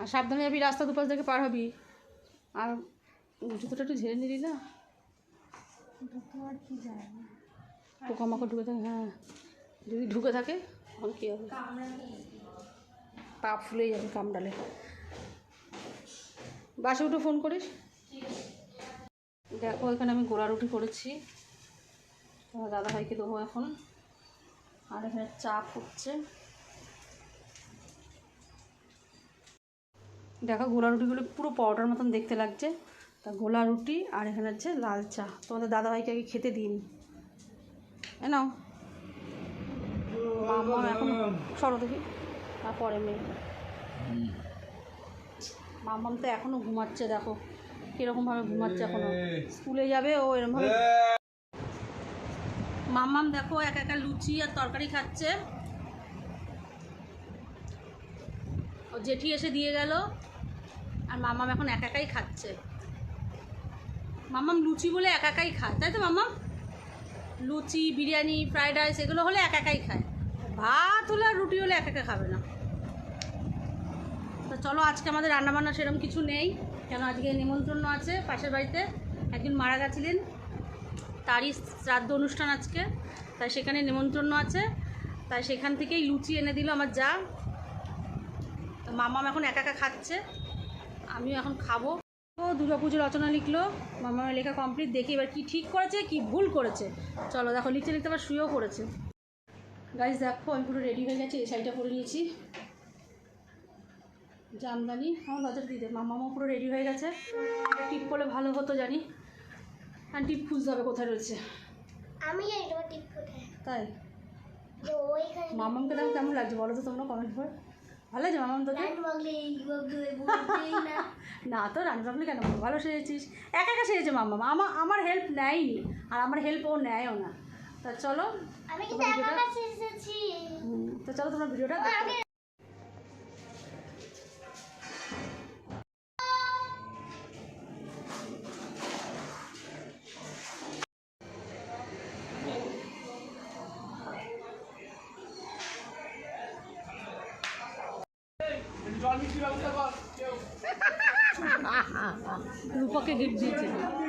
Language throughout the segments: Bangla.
আর সাবধানে যাবি রাস্তা দুপাশ থেকে পার হবি। আর জুতোটা একটু ঝেড়ে নিলি না? পোকামাকড় ঢুকে থাকে হ্যাঁ। যদি ঢুকে থাকে, তখন কী হবে? পা ফুলে যাবে কামড়ালে। বাসে উঠে ফোন করিস? দেখো, এখানে আমি গোড়া রুটি করেছি। তোমার দাদা ভাইকে দেবো এখন। আর এখানে চা ফুটছে। দেখো গোলা রুটিগুলো পুরো পরোটার মতন দেখতে লাগছে। তা গোলা রুটি আর এখানে হচ্ছে লাল চা। তোমাদের দাদাভাইকে আগে খেতে দিন নাও। মামা এখন সরো দেখি। তারপরে মেয়ে। মামাম তো এখনও ঘুমাচ্ছে, দেখো। কীরকমভাবে ঘুমাচ্ছে এখনও স্কুলে যাবে, ও এরকমভাবে মামাম দেখো এক একা লুচি আর তরকারি খাচ্ছে। ও জেঠি এসে দিয়ে গেল। আর মামাম এখন একা একাই খাচ্ছে। মামাম লুচি বলে একা একাই খায়, তাই তো মামাম লুচি, বিরিয়ানি, ফ্রাইড রাইস, এগুলো হলে একা একাই খায়। ভাত হলে আর রুটি হলে একা একা খাবে না। তো চলো, আজকে আমাদের রান্নাবান্না সেরকম কিছু নেই, কেন আজকে নিমন্ত্রণ আছে পাশের বাড়িতে, একজন মারা গেছিলেন, তারই শ্রাদ্ধ অনুষ্ঠান আজকে, তাই সেখানে নিমন্ত্রণ আছে, তাই সেখান থেকেই লুচি এনে দিল আমার যা। তো মামাম এখন একা একা খাচ্ছে, আমিও এখন খাব। ও দুর্গা পুজোর রচনা লিখলো মামামের লেখা কমপ্লিট দেখি এবার কি ঠিক করেছে কি ভুল করেছে। চলো দেখো লিখতে লিখতে আবার শুয়েও পড়েছে। গাইজ দেখো আমি পুরো রেডি হয়ে গেছি এই শাড়িটা পরে নিয়েছি। জামদানি আমার বাজার দিতে মামামও পুরো রেডি হয়ে গেছে। টিপ করলে ভালো হতো জানি। আর টিপ খুঁজতে হবে কোথায় রয়েছে। আমি জানি তোমার টিপ কোথায়। তাই? মামামকে দেখো কেমন লাগছে বলো তো তোমরা কমেন্ট করে। ভালো আছে মামাম তোকে না তো রান্না বাবলি কেন? ভালো সেজেছিস। একা একা সেজেছে মামা। আমার আমার হেল্প নেয়নি আর আমার হেল্প ও নেয়ও না। তা চলো তো চলো তোমার ভিডিওটা রূপকে গিফট দিয়েছে মামা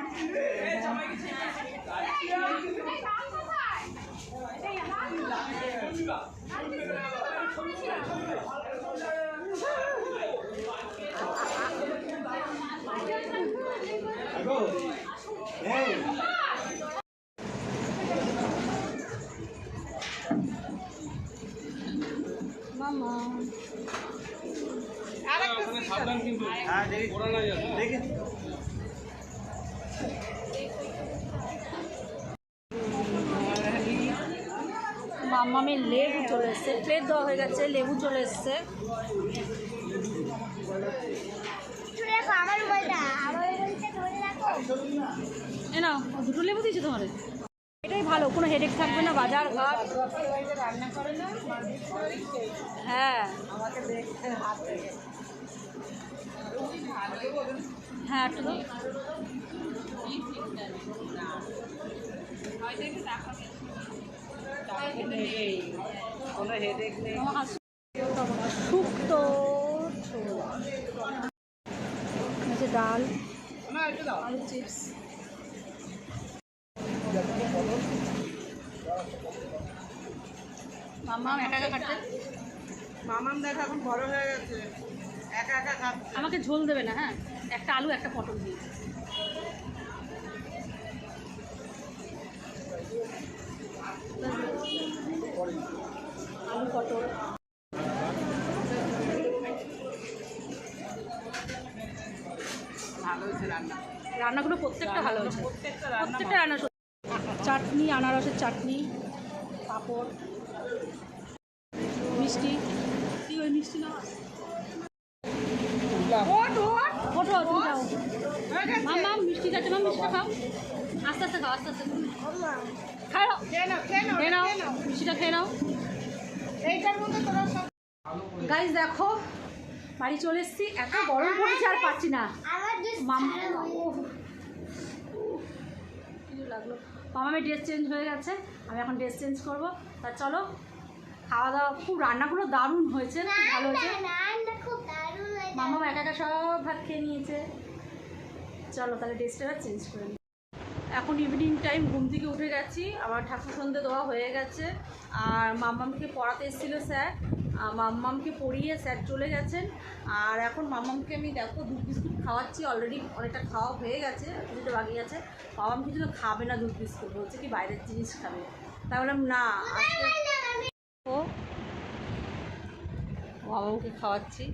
মামামের লেবু চলে এসছে। প্লেট দেওয়া হয়ে গেছে লেবু চলে এসছে। নাও দুটো লেবু দিয়েছে তোমার এটাই ভালো কোনো হেডেক থাকবে না বাজার ঘাট। হ্যাঁ হ্যাঁ একটু। শুক্তো ডাল। আলু চিপস। মাম্মা একা একা খাচ্ছে? মামাম দেখ এখন বড় হয়ে গেছে। আমাকে ঝোল দেবে না হ্যাঁ? একটা আলু একটা পটল দিয়ে। আলু পটল। রান্নাগুলো প্রত্যেকটা ভালো হয়েছে। প্রত্যেকটা রান্না। চাটনি আনারসের চাটনি পাঁপড় মিষ্টি। কি ওই মিষ্টি না ওঠো তুমি যাও মাম মাম মিষ্টি খাচ্ছে মাম মিষ্টি খাও। আস্তে আস্তে খাও আস্তে আস্তে। খাও খেয়ে নাও মিষ্টিটা খেয়ে নাও। গাইজ দেখো বাড়ি চলে এসেছি। এত গরম পড়েছে আর পাচ্ছি না। মাম লাগল। ড্রেস চেঞ্জ হয়ে গেছে। আমি এখন ড্রেস চেঞ্জ করব। তা চলো খাওয়া দাওয়া খুব রান্নাগুলো দারুণ হয়েছে। ভালো হয়েছে না না খুব দারুণ হয়েছে মামা একা একা সব ভাত খেয়ে নিয়েছে। চলো তাহলে ড্রেসটা চেঞ্জ করে নিই। এখন ইভিনিং টাইম ঘুম থেকে উঠে গেছি। আমার ঠাকুর সন্ধে দেওয়া হয়ে গেছে। আর মাম্মামকে পড়াতে এসেছিল স্যার। মাম্মামকে পড়িয়ে স্যার চলে গেছেন। আর এখন মাম্মামকে আমি দেখো দুধ বিস্কুট খাওয়াচ্ছি অলরেডি অনেকটা খাওয়া হয়ে গেছে, কিছুটা বাকি আছে। মামাম কিছু খাবে না দুধ বিস্কুট, বলছে কি বাইরের জিনিস খাবে। তাই বললাম, না, আজকে ও মামামকে খাওয়াচ্ছি।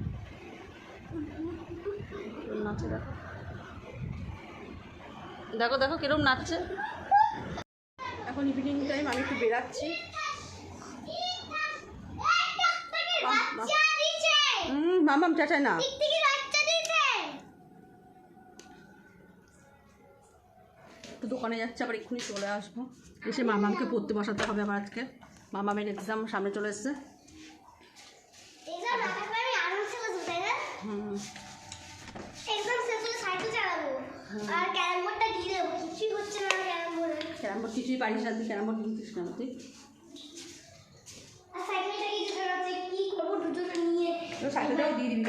নাচে দেখো? দেখো দেখো কিরম নাচছে। এখন ইভিনিং টাইম আমি একটু বেরাচ্ছি। বাচ্চা হুম মামাম চাচাই না একটু দোকানে যাচ্ছে আবার এক্ষুনি চলে আসব। এসে মামামকে পড়তে বসাতে হবে আবার আজকে। মামামের এক্সাম সামনে চলে এসছে এক্সাম না থাকলে আমি আরাম শেষ হতো শেষ হলে সাইকেল চালাবো। আর ক্যারাম বোর্ডটা দিয়ে দেবো। কিছুই হচ্ছে না ক্যারাম বোর্ডে ক্যারাম বোর্ড কিছুই পারিস না তুই ক্যারাম বোর্ড কিনতিস না তুই? আর সাইকেলটা কি দুটো আছে কি করব? দুটো নিয়ে সাইকেলটাও দিয়ে দিবি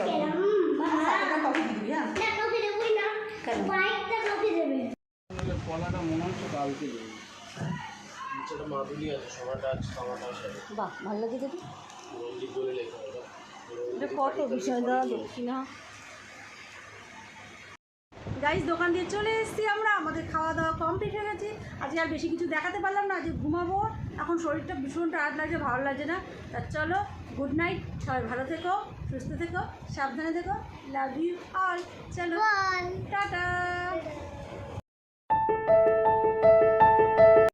সাইকেলটা দিয়ে দিবি হ্যাঁ? না দেবোই না। কেন? বাইকটা কাউকে দেবে? কলাটা মনে হচ্ছে কালকে দেবে। নিচেটা মাদুলি আছে সবারটা আছে সবারটা আছে। বাহ ভালো লাগে বলে লেখা কত দক্ষিণা। দোকান দিয়ে চলে এসেছি আমরা। আমাদের খাওয়া দাওয়া কমপ্লিট হয়ে গেছে। আজকে আর বেশি কিছু দেখাতে পারলাম না যে ঘুমাবো। এখন শরীরটা ভীষণ টায়ার্ড লাগছে ভালো লাগছে না। তা চলো গুড নাইট সবাই ভালো থেকো সুস্থ থেকো সাবধানে থেকো। লাভ ইউ অল চলো টাটা।